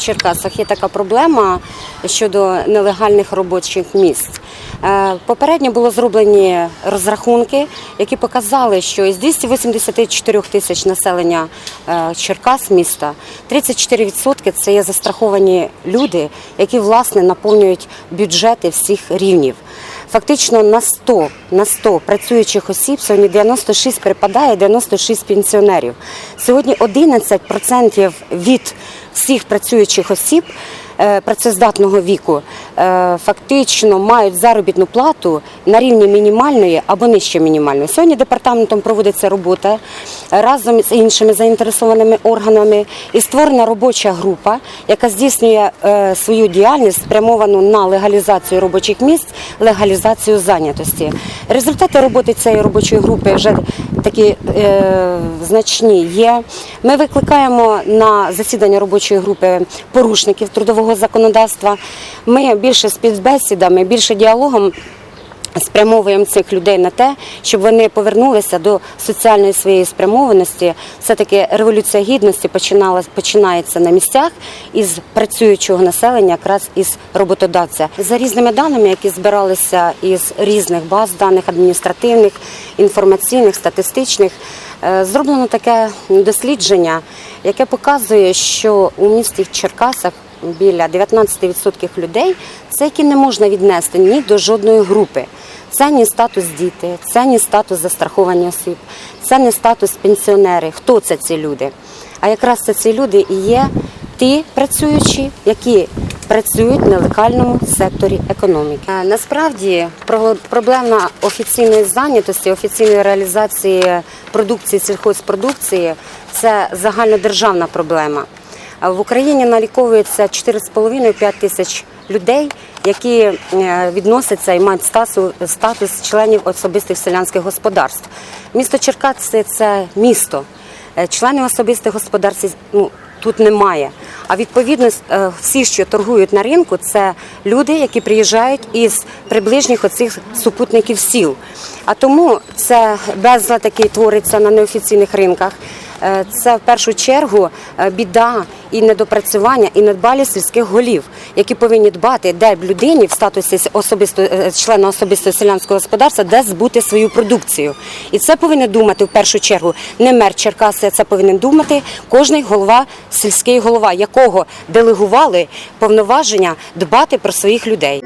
Черкасах є така проблема щодо нелегальних робочих місць. Е, Попередньо було зроблені розрахунки, які показали, що із 284 тисяч населення е, Черкас міста 34% це є застраховані люди, які власне наповнюють бюджети всіх рівнів. Фактично на 100, на 100 працюючих осіб сьогодні 96 припадає, 96 пенсіонерів. Сьогодні 11% від всіх працюючих осіб працездатного віку е, фактично мають заробітну плату на рівні мінімальної або нижче мінімальної. Сьогодні департаментом проводиться робота разом з іншими заінтересованими органами і створена робоча група, яка здійснює е, свою діяльність спрямовану на легалізацію робочих місць, легалізацію зайнятості. Результати роботи цієї робочої групи вже такі е, значні є. Ми викликаємо на засідання робочої групи порушників трудового законодавства. Ми більше співбесідами, більше діалогом. Спрямовуємо цих людей на те, щоб вони повернулися до соціальної своєї спрямованості. Все таки революція гідності починала починається на місцях із працюючого населення, якраз із роботодавця. За різними даними, які збиралися із різних баз даних адміністративних, інформаційних, статистичних, е, зроблено таке дослідження, яке показує, що у місті Черкасах біля 19% людей це які не можна віднести ні до жодної групи. Це ні статус діти, це ні статус застраховані осіб, це не статус пенсіонери. Хто це ці люди? А якраз це ці люди і є ті працюючі, які працюють в нелегальному секторі економіки. Насправді проблема офіційної зайнятості, офіційної реалізації продукції сільхозпродукції це загальнодержавна проблема. В Україні наліковується 4,5-5 тисяч людей, які е, відносяться і мають статус, статус членів особистих селянських господарств. Місто Черкаси це місто. Е, Членів особистих господарств ну, тут немає. А відповідно е, всі, що торгують на ринку, це люди, які приїжджають із приближніх оцих супутників сіл. А тому це безлад, який твориться на неофіційних ринках. Е, Це в першу чергу е, біда і недопрацювання, і недбалість сільських голів, які повинні дбати, де людині в статусі особисто е, члена особистого селянського господарства, де збути свою продукцію. І це повинен думати в першу чергу не мер Черкаси, це повинен думати кожний голова, сільський голова, якого делегували повноваження дбати про своїх людей.